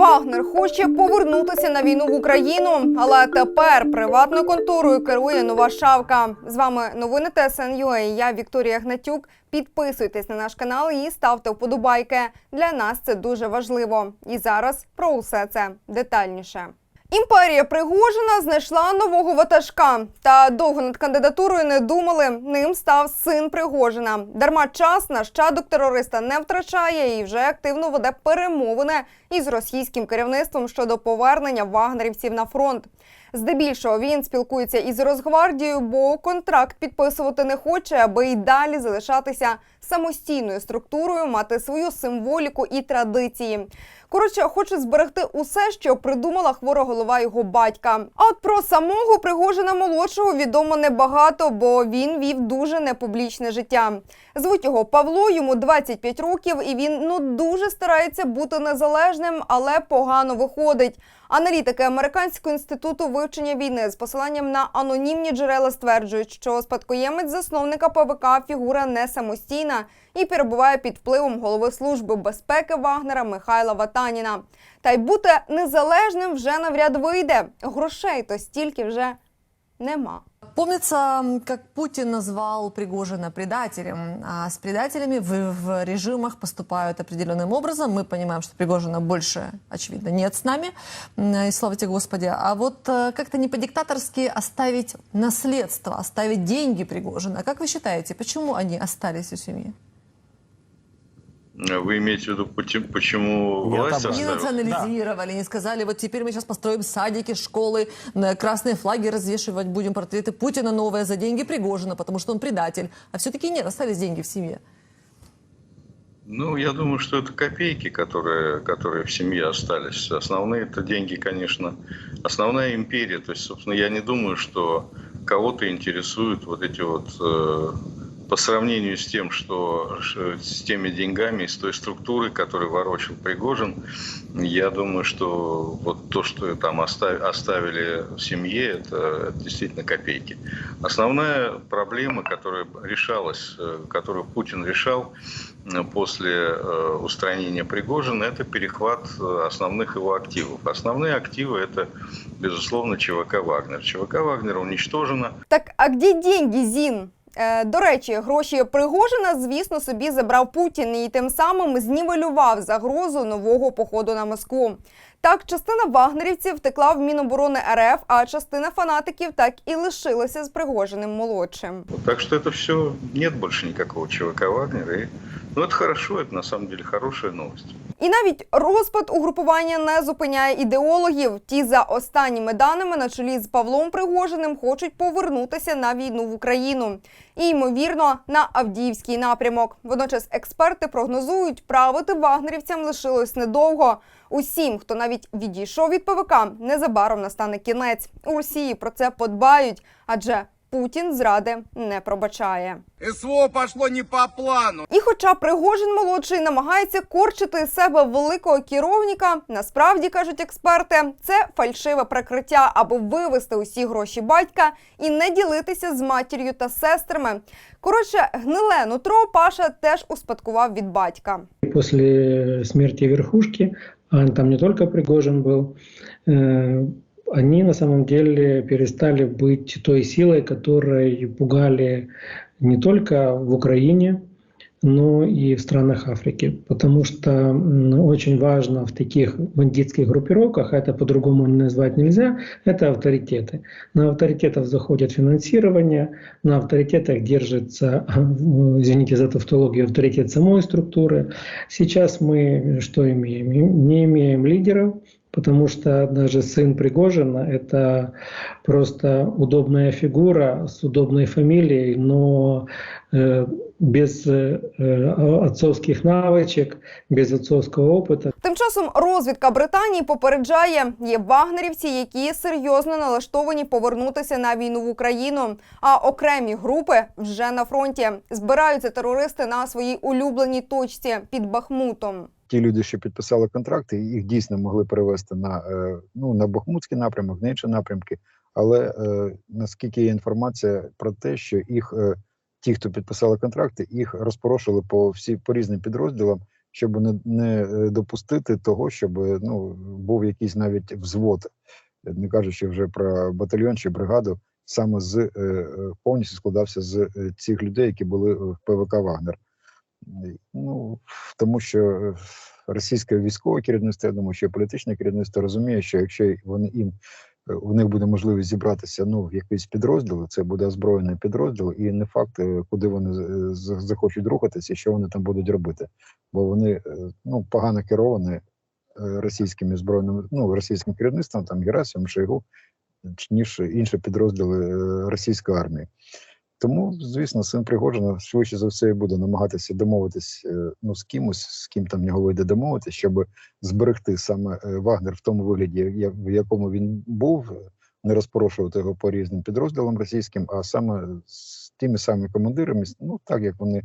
Вагнер хоче повернутися на війну в Україну, але тепер приватною конторою керує нова шавка. З вами новини ТСНЮА. Я Вікторія Гнатюк. Підписуйтесь на наш канал і ставте вподобайки. Для нас це дуже важливо. І зараз про усе це детальніше. Імперія Пригожина знайшла нового ватажка. Та довго над кандидатурою не думали. Ним став син Пригожина. Дарма час нащадок терориста не втрачає і вже активно веде перемовини із російським керівництвом щодо повернення вагнерівців на фронт. Здебільшого він спілкується із Росгвардією, бо контракт підписувати не хоче, аби й далі залишатися самостійною структурою, мати свою символіку і традиції. Коротше, хоче зберегти усе, що придумала хвора голова його батька. А от про самого Пригожина молодшого відомо небагато, бо він вів дуже непублічне життя. Звуть його Павло, йому 25 років, і він ну дуже старається бути незалежним, але погано виходить. Аналітики Американського інституту вивчення війни з посиланням на анонімні джерела стверджують, що спадкоємець засновника ПВК фігура не самостійна і перебуває під впливом голови служби безпеки Вагнера Михайла Ватаніна. Та й бути незалежним вже навряд вийде. Грошей то стільки вже нема. Помнится, м, как Путин назвал Пригожина предателем. А с предателями в, в режимах поступают определенным образом. Мы понимаем, что Пригожина больше, очевидно, нет с нами. М, И слава тебе, Господи. А вот э, как-то не по-диктаторски оставить наследство, оставить деньги Пригожина. Как вы считаете, почему они остались у семьи? Вы имеете в виду, почему, почему Не власть. Не национализировали, не сказали, вот теперь мы сейчас построим садики, школы, красные флаги развешивать будем, портреты Путина новые за деньги Пригожина, потому что он предатель. А все-таки нет, остались деньги в семье. Ну, я думаю, что это копейки, которые, которые в семье остались. Основные это деньги, конечно, основная империя. То есть, собственно, я не думаю, что кого-то интересуют вот эти вот э, по сравнению с тем, что с теми деньгами, с той структурой, которую ворочил Пригожин, я думаю, что вот то, что там остави- оставили в семье, это, действительно копейки. Основная проблема, которая решалась, э, которую Путин решал э, после э, устранения Пригожина, это перехват основных его активов. Основные активы это, безусловно, ЧВК «Вагнер». ЧВК «Вагнер» уничтожена. Так, а де деньги, Зін? Е, до речі, гроші Пригожина, звісно, собі забрав Путін і тим самим знівелював загрозу нового походу на Москву. Так, частина вагнерівців втекла в Міноборони РФ, а частина фанатиків так і лишилася з Пригожиним молодшим. Вот Так что это все, нет больше никакого ЧВК «Вагнера». И, ну, это хорошо, это на самом деле хорошая новость. І навіть розпад угрупування не зупиняє ідеологів. Ті за останніми даними на чолі з Павлом Пригожиним хочуть повернутися на війну в Україну. І ймовірно на Авдіївський напрямок. Водночас експерти прогнозують, правити вагнерівцям лишилось недовго. Усім, хто навіть відійшов від ПВК, незабаром настане кінець. У Росії про це подбають, адже Путін зради не пробачає. СВО пошло не по плану. І хоча Пригожин молодший намагається корчити з себе великого керівника, насправді кажуть експерти, це фальшиве прикриття, аби вивести усі гроші батька і не ділитися з матір'ю та сестрами. Коротше, гниле нутро Паша теж успадкував від батька. После смерти верхушки, там не только Пригожин был, э, они на самом деле перестали быть той силой, которой пугали не только в Украине, но и в странах Африки. Потому что очень важно в таких бандитских группировках, это по-другому назвать нельзя, это авторитеты. На авторитетов заходит финансирование, на авторитетах держится, извините за тавтологию, авторитет самой структуры. Сейчас мы что имеем? Им- Не имеем лидеров, потому что даже сын Пригожина – это просто удобная фигура с удобной фамилией, но э, без э, э, отцовских навычек, без отцовского опыта. Тим часом розвідка Британії попереджає, є вагнерівці, які серйозно налаштовані повернутися на війну в Україну. А окремі групи вже на фронті збираються терористи на своїй улюбленій точці під Бахмутом. Ті люди, що підписали контракти, їх дійсно могли перевести на, е, ну, на Бахмутський напрямок, на інші напрямки. Але е, наскільки є інформація про те, що їх, е, ті, хто підписали контракти, їх розпорошили по всі по різним підрозділам щоб не, не допустити того, щоб ну, був якийсь навіть взвод, не кажучи вже про батальйон чи бригаду, саме з повністю складався з цих людей, які були в ПВК Вагнер. Ну, тому що е, російське військове керівництво, я думаю, що політичне керівництво розуміє, що якщо вони їм е, у них буде можливість зібратися ну, в якийсь підрозділ, це буде озброєний підрозділ, і не факт, е, куди вони захочуть рухатися що вони там будуть робити. Бо вони ну, погано керовані російськими збройними, ну, російським керівництвом, там Герасимом, Шойгу, ніж інші підрозділи російської армії. Тому, звісно, син Пригожина швидше за все буде намагатися домовитись е, ну, з кимось, з ким там його вийде домовитися, щоб зберегти саме е, Вагнер в тому вигляді, в якому він був, е, не розпорошувати його по різним підрозділам російським, а саме з тими самими командирами, ну так як вони,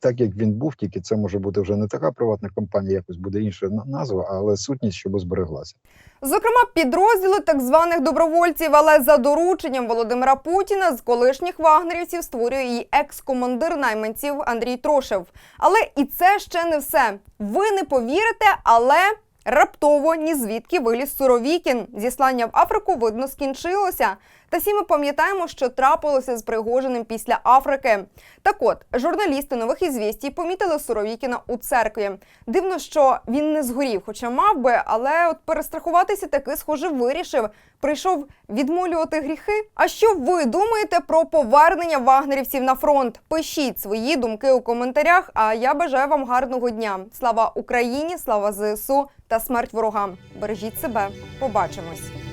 так як він був, тільки це може бути вже не така приватна компанія, якось буде інша назва, але сутність, щоб збереглася. Зокрема, підрозділи так званих добровольців, але за дорученням Володимира Путіна з колишніх вагнерівців створює і екс-командир найманців Андрій Трошев. Але і це ще не все. Ви не повірите, але раптово ні звідки виліз Суровікін. Зіслання в Африку видно скінчилося. Та всі ми пам'ятаємо, що трапилося з Пригожиним після Африки. Так от, журналісти нових ізвістій помітили Суровікіна у церкві. Дивно, що він не згорів, хоча мав би, але от перестрахуватися таки, схоже, вирішив. Прийшов відмолювати гріхи. А що ви думаєте про повернення вагнерівців на фронт? Пишіть свої думки у коментарях. А я бажаю вам гарного дня. Слава Україні, слава ЗСУ та смерть ворогам. Бережіть себе. Побачимось.